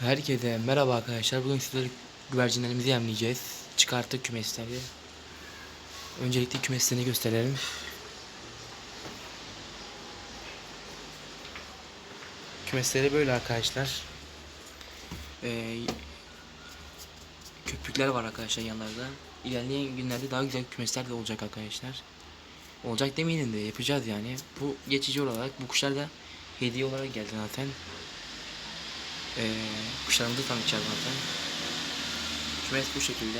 Herkese merhaba arkadaşlar. Bugün sizlere güvercinlerimizi yemleyeceğiz. Çıkarttık kümesleri. Öncelikle kümeslerini gösterelim. Kümesleri böyle arkadaşlar. Ee, köpükler var arkadaşlar yanlarda. İlerleyen günlerde daha güzel kümesler de olacak arkadaşlar. Olacak demeyelim de yapacağız yani. Bu geçici olarak bu kuşlar da hediye olarak geldi zaten. Ee, kuşlarımızı tanıtacağız zaten. Kümes bu şekilde.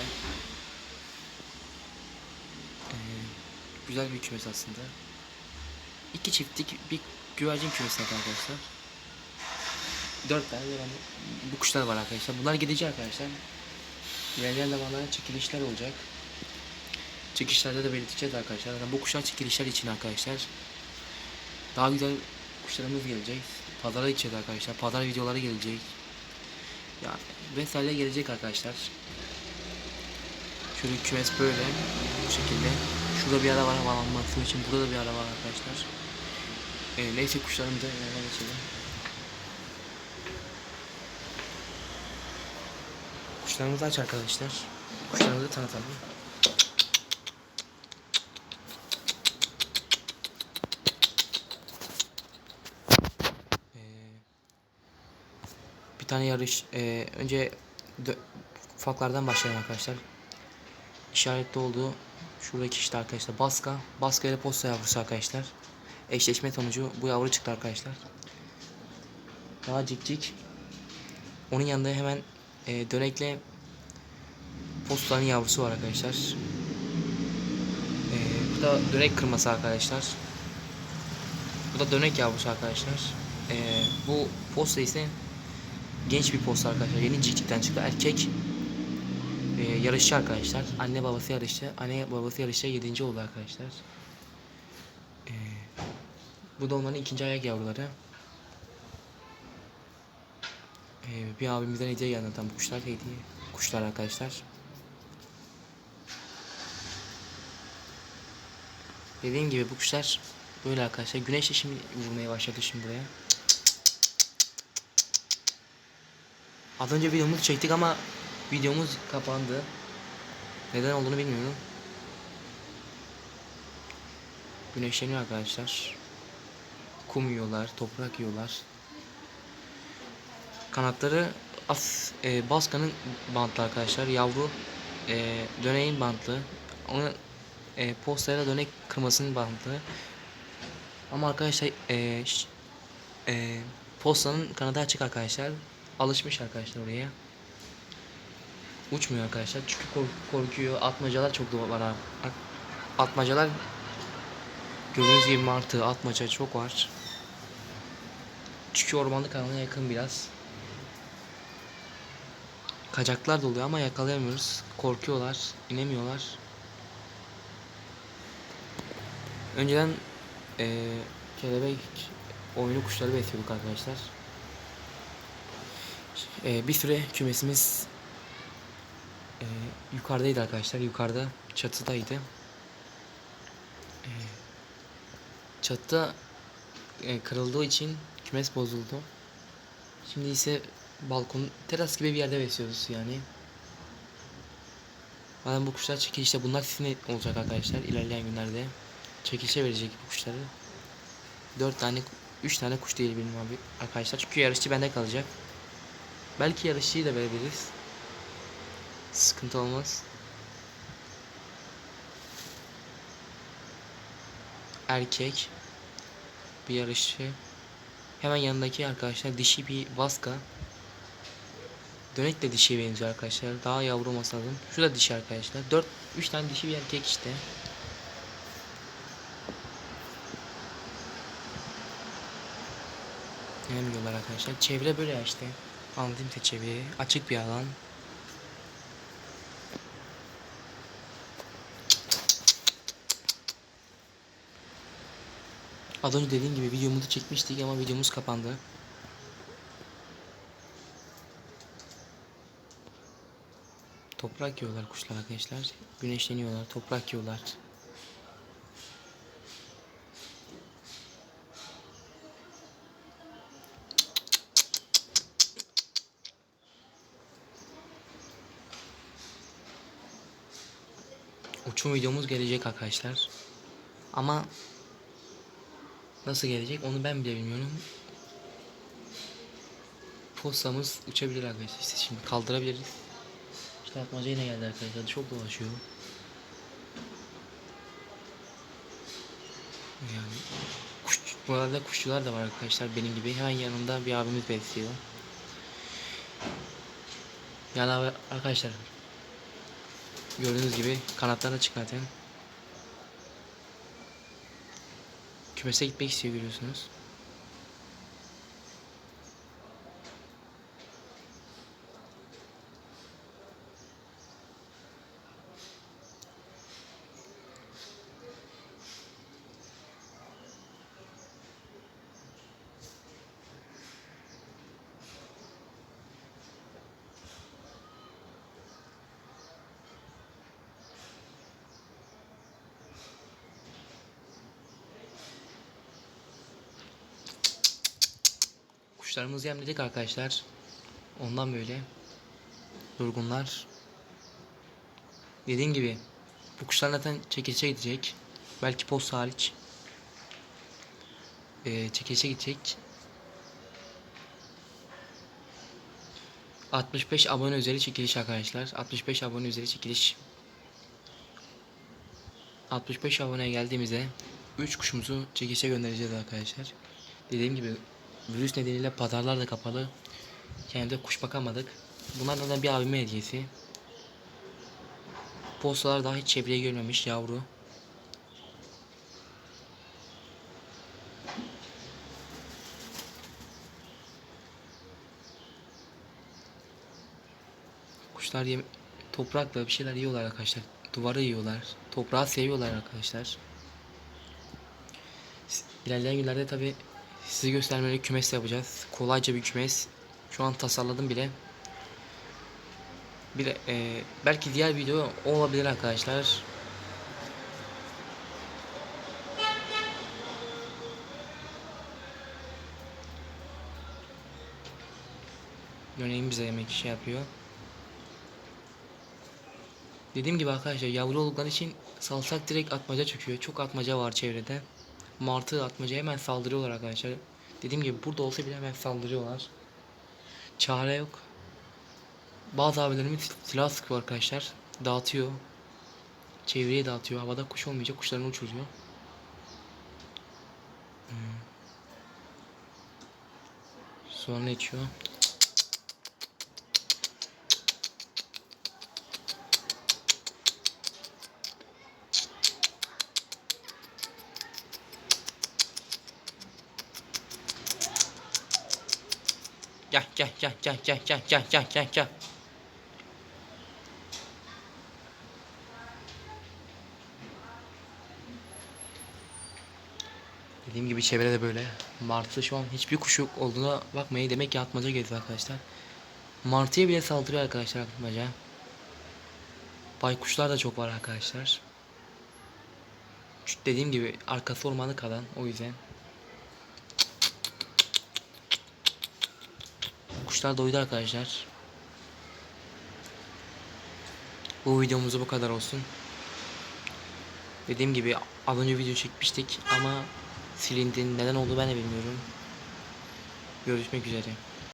Ee, güzel bir kümes aslında. İki çiftlik bir güvercin kümesi arkadaşlar. Dört tane yani bu kuşlar var arkadaşlar. Bunlar gidecek arkadaşlar. İlerleyen zamanlarda çekilişler olacak. Çekilişlerde de belirteceğiz arkadaşlar. Yani bu kuşlar çekilişler için arkadaşlar. Daha güzel kuşlarımız gelecek. Pazara gideceğiz arkadaşlar. Pazar videoları gelecek. Ya vesaire gelecek arkadaşlar. Şöyle kümes böyle bu şekilde. Şurada bir ara var havalanması için. Burada da bir ara var arkadaşlar. Ee, neyse kuşlarımıza yanına geçelim. Kuşlarımızı aç arkadaşlar. Kuşlarımızı tanıtalım. Tane yarış. ee, önce ufaklardan başlayalım arkadaşlar. İşaretli olduğu şuradaki işte arkadaşlar Baska. Baska ile posta yavrusu arkadaşlar. Eşleşme sonucu bu yavru çıktı arkadaşlar. Daha cik cik. Onun yanında hemen ee, dönekle postanın yavrusu var arkadaşlar. Ee, bu da dönek kırması arkadaşlar. Bu da dönek yavrusu arkadaşlar. Ee, bu posta ise genç bir posta arkadaşlar. Yeni ciklikten çıktı. Erkek e, yarışçı arkadaşlar. Anne babası yarışçı. Anne babası yarışçı 7. oldu arkadaşlar. Ee, bu da onların ikinci ayak yavruları. Ee, bir abimizden hediye geldi tam kuşlar hediye. Kuşlar arkadaşlar. Dediğim gibi bu kuşlar böyle arkadaşlar. Güneş de şimdi vurmaya başladı şimdi buraya. Az önce videomuzu çektik ama videomuz kapandı. Neden olduğunu bilmiyorum. Güneşleniyor arkadaşlar. Kum yiyorlar, toprak yiyorlar. Kanatları as, e, Baska'nın bantlı arkadaşlar. Yavru e, döneğin bantlı. Onu e, postayla dönek kırmasının bantlı. Ama arkadaşlar e, e, postanın kanadı açık arkadaşlar. Alışmış arkadaşlar oraya. Uçmuyor arkadaşlar çünkü kork- korkuyor. Atmacalar çok var. abi. At- Atmacalar gördüğünüz gibi martı, atmaca çok var. Çünkü ormanlık alana yakın biraz. Kacaklar da oluyor ama yakalayamıyoruz. Korkuyorlar, inemiyorlar. Önceden eee kelebek oyunu kuşları besliyorduk arkadaşlar. Eee, bir süre kümesimiz eee, yukarıdaydı arkadaşlar. Yukarıda çatıdaydı. Eee çatıda eee, kırıldığı için kümes bozuldu. Şimdi ise balkon, teras gibi bir yerde besliyoruz yani. Madem bu kuşlar çekilişte bunlar sizin olacak arkadaşlar ilerleyen günlerde. Çekilişe verecek bu kuşları. 4 tane 3 tane kuş değil benim abi arkadaşlar. Çünkü yarışçı bende kalacak. Belki yarışçıyı da verebiliriz. Sıkıntı olmaz. Erkek bir yarışçı. Hemen yanındaki arkadaşlar dişi bir vaska. Dönek de dişiye benziyor arkadaşlar. Daha yavru olması lazım. Şu da dişi arkadaşlar. 4 3 tane dişi bir erkek işte. Yemiyorlar arkadaşlar. Çevre böyle işte. Anladım size çevreyi. Açık bir alan. Az önce dediğim gibi videomuzu çekmiştik ama videomuz kapandı. Toprak yiyorlar kuşlar arkadaşlar. Güneşleniyorlar, toprak yiyorlar. Uçum videomuz gelecek arkadaşlar. Ama nasıl gelecek onu ben bile bilmiyorum. Postamız uçabilir arkadaşlar. İşte şimdi kaldırabiliriz. İşte atmaca yine geldi arkadaşlar. Çok dolaşıyor. Yani kuş, bu arada kuşçular da var arkadaşlar benim gibi. Hemen yanımda bir abimiz besliyor. Yani arkadaşlar gördüğünüz gibi kanatlar açık zaten. Kümese gitmek istiyor görüyorsunuz. Kuşlarımızı yemledik arkadaşlar. Ondan böyle durgunlar. Dediğim gibi bu kuşlar zaten çekilişe gidecek. Belki post hariç. Ee, çekilişe gidecek. 65 abone üzeri çekiliş arkadaşlar. 65 abone üzeri çekiliş. 65 aboneye geldiğimizde 3 kuşumuzu çekilişe göndereceğiz arkadaşlar. Dediğim gibi virüs nedeniyle pazarlar da kapalı. Yani de kuş bakamadık. Bunlardan da bir abime hediyesi. Postalar daha hiç çevreye görmemiş yavru. Kuşlar yem toprakla bir şeyler yiyorlar arkadaşlar. Duvarı yiyorlar. Toprağı seviyorlar arkadaşlar. İlerleyen günlerde tabi size göstermeli kümes yapacağız. Kolayca bir kümes. Şu an tasarladım bile. Bir e, belki diğer video olabilir arkadaşlar. Örneğin bize yemek şey yapıyor. Dediğim gibi arkadaşlar yavru oldukları için salsak direkt atmaca çöküyor. Çok atmaca var çevrede. Martı atmaca hemen saldırıyorlar arkadaşlar. Dediğim gibi burada olsa bile hemen saldırıyorlar. Çare yok. Bazı abilerimiz silah sıkıyor arkadaşlar. Dağıtıyor. Çevreye dağıtıyor. Havada kuş olmayacak kuşlarını uçuruyor. Hmm. Sonra içiyor. Gel gel gel gel gel gel gel gel gel gel. Dediğim gibi çevrede böyle. Martı şu an hiçbir kuş yok olduğuna bakmayın. Demek ki atmaca geziyor arkadaşlar. Martıya bile saldırıyor arkadaşlar atmaca. Baykuşlar da çok var arkadaşlar. Dediğim gibi arkası ormanlık alan o yüzden. Kuşlar doydu arkadaşlar. Bu videomuz bu kadar olsun. Dediğim gibi az önce video çekmiştik ama silindi. Neden oldu ben de bilmiyorum. Görüşmek üzere.